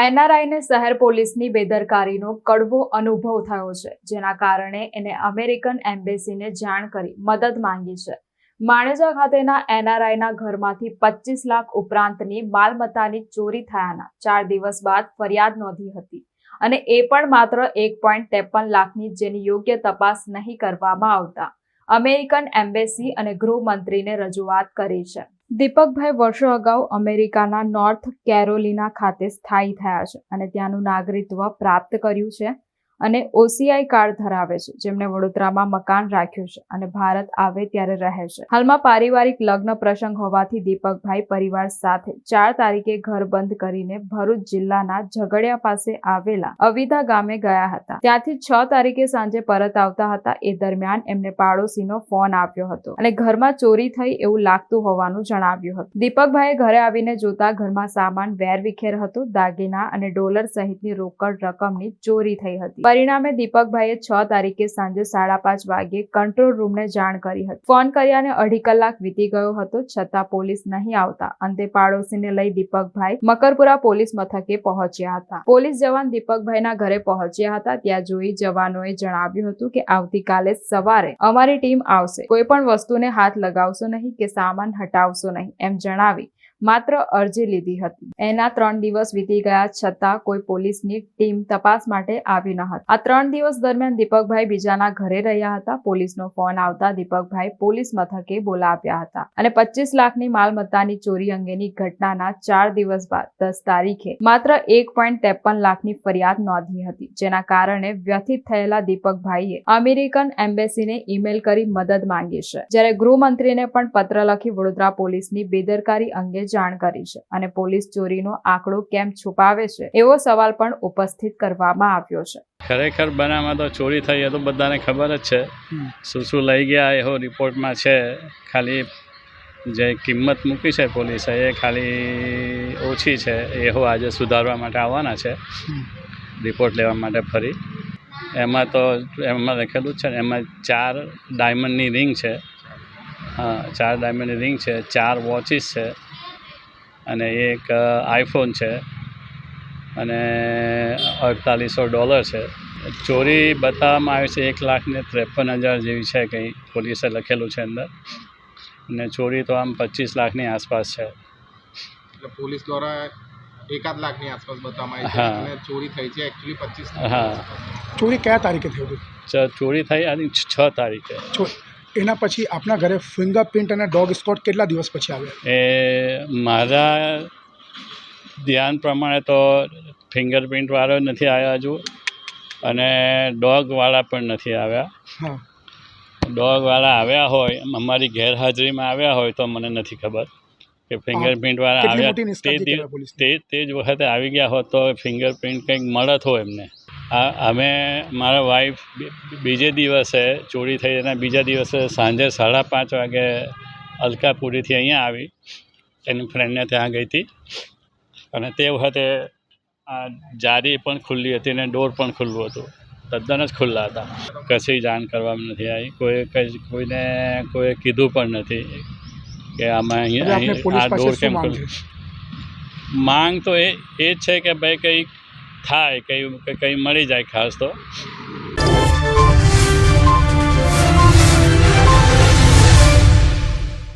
એનઆરઆઈને શહેર પોલીસની બેદરકારીનો કડવો અનુભવ થયો છે, જેના કારણે એને અમેરિકન એમ્બેસીને જાણ કરી મદદ માંગી છે. માણેજા ખાતેના એનઆરઆઈના ઘરમાંથી પચીસ લાખ ઉપરાંતની માલમત્તાની ચોરી થયાના ચાર દિવસ બાદ ફરિયાદ નોંધી હતી અને એ પણ માત્ર એક પોઈન્ટ ત્રેપન લાખની જેની યોગ્ય તપાસ નહીં કરવામાં આવતા. અમેરિકન એમ્બેસી અને ગૃહમંત્રીને રજૂઆત કરી છે. દીપકભાઈ વર્ષો અગાઉ અમેરિકાના નોર્થ કેરોલિના ખાતે સ્થાયી થયા છે અને ત્યાંનું નાગરિકત્વ પ્રાપ્ત કર્યું છે. અને ઓસીઆઈ કાર્ડ ધરાવે છે, જેમણે વડોદરામાં મકાન રાખ્યું છે અને ભારત આવે ત્યારે રહે છે. હાલમાં પારિવારિક લગ્ન પ્રસંગ હોવાથી દીપકભાઈ પરિવાર સાથે ચાર તારીખે ઘર બંધ કરીને ભરૂચ જિલ્લાના ઝઘડિયા પાસે આવેલા અવિધા ગામે ગયા હતા. ત્યાંથી છ તારીખે સાંજે પરત આવતા હતા. એ દરમિયાન એમને પાડોશીનો ફોન આવ્યો હતો અને ઘરમાં ચોરી થઈ એવું લાગતું હોવાનું જણાવ્યું હતું. દીપકભાઈએ ઘરે આવીને જોતા ઘરમાં સામાન વેરવિખેર હતો. દાગીના અને ડોલર સહિતની રોકડ રકમની ચોરી થઈ હતી. પરિણામે દીપકભાઈએ છ તારીખે સાંજે સાડા પાંચ વાગ્યે કંટ્રોલ રૂમને જાણ કરી હતી. ફોન કર્યાને અઢી કલાક વીતી ગયો હતો, છતાં પોલીસ નહીં આવતા. અંતે પાડોશીને લઈ દીપકભાઈ મકરપુરા પોલીસ મથકે પહોંચ્યા હતા. પોલીસ જવાન દીપકભાઈના ઘરે પહોંચ્યા હતા. ત્યાં જોઈ જવાનોએ જણાવ્યું હતું કે આવતીકાલે સવારે અમારી ટીમ આવશે. કોઈ પણ વસ્તુને હાથ લગાવશો નહીં કે સામાન હટાવશો નહીં, એમ જણાવી માત્ર અરજી લીધી હતી. એના ત્રણ દિવસ વીતી ગયા છતાં કોઈ પોલીસની ટીમ તપાસ માટે આવી ન હતી. આ ત્રણ દિવસ દરમિયાન દીપકભાઈ બીજાના ઘરે રહ્યા હતા. પોલીસનો ફોન આવતા દીપકભાઈ પોલીસ મથકે બોલાવ્યા હતા અને પચીસ લાખની માલમત્તાની ચોરી અંગેની ઘટનાના ચાર દિવસ બાદ, દસ તારીખે, માત્ર એક પોઈન્ટ ત્રેપન લાખની ફરિયાદ નોંધી હતી, જેના કારણે વ્યથિત થયેલા દીપકભાઈએ અમેરિકન એમ્બેસીને ઈમેલ કરી મદદ માંગી છે. જ્યારે ગૃહમંત્રીને પણ પત્ર લખી વડોદરા પોલીસની બેદરકારી અંગે જાણ કરી છે અને પોલીસ ચોરીનો આંકડો કેમ છુપાવે છે એવો સવાલ પણ ઉપસ્થિત કરવામાં આવ્યો છે. ખરેખર બનામાં તો ચોરી થઈ એ તો બધાને ખબર જ છે. શું શું લઈ ગયા એવો રિપોર્ટમાં છે. ખાલી જે કિંમત મૂકી છે પોલીસે એ ખાલી ઓછી છે એવો આજે સુધારવા માટે આવવાના છે. રિપોર્ટ લેવા માટે ફરી. એમાં તો એમાં લખેલું જ છે ને એમાં ચાર ડાયમંડની રિંગ છે. હા ચાર ડાયમંડની રિંગ છે ચાર વોચીસ છે. અને એક આઈફોન છે અને અડતાલીસો ડોલર છે. ચોરી બતાવવામાં આવી છે એક લાખ ને ત્રેપન હજાર જેવી છે કંઈ પોલીસે લખેલું છે અંદર. અને ચોરી તો આમ પચીસ લાખની આસપાસ છે. એટલે પોલીસ દ્વારા એકાદ લાખની આસપાસ બતાવવામાં આવી છે હા. અને ચોરી થઈ છે એકચ્યુઅલી પચીસ હા. ચોરી કયા તારીખે થઈ હતી? ચોરી થઈ આની છ તારીખે. એના પછી આપના ઘરે ફિંગરપ્રિન્ટ અને ડોગ સ્કોટ કેટલા દિવસ પછી આવ્યા? એ મારા ધ્યાન પ્રમાણે તો ફિંગરપ્રિન્ટવાળો નથી આવ્યા હજુ. અને ડોગવાળા પણ નથી આવ્યા. હા. ડોગવાળા આવ્યા હોય અમારી ગેરહાજરીમાં આવ્યા હોય તો મને નથી ખબર કે ફિંગરપ્રિન્ટવાળા આવ્યા. તે જ વખતે આવી ગયા હોત તો ફિંગરપ્રિન્ટ કંઈક મળત હોય એમને. અમે મારા વાઈફ બીજે દિવસે ચોરી થઈ અને બીજા દિવસે સાંજે સાડા પાંચ વાગે અલકાપુરીથી અહીંયા આવી. એની ફ્રેન્ડને ત્યાં ગઈ હતી. અને તે વખતે આ જારી પણ ખુલ્લી હતી અને ડોર પણ ખુલ્લું હતું. તદ્દન જ ખુલ્લા હતા. કશી જાણ કરવામાં નથી આવી. કોઈ કઈ કોઈને કોઈ કીધું પણ નથી કે આમાં હવે અહીં આપને અહીં પોલીસ આ ડોર કેમ ખુલ્લું? માંગ તો એ એ જ છે કે ભાઈ કંઈ થાય કંઈ કંઈ મળી જાય ખાસ તો.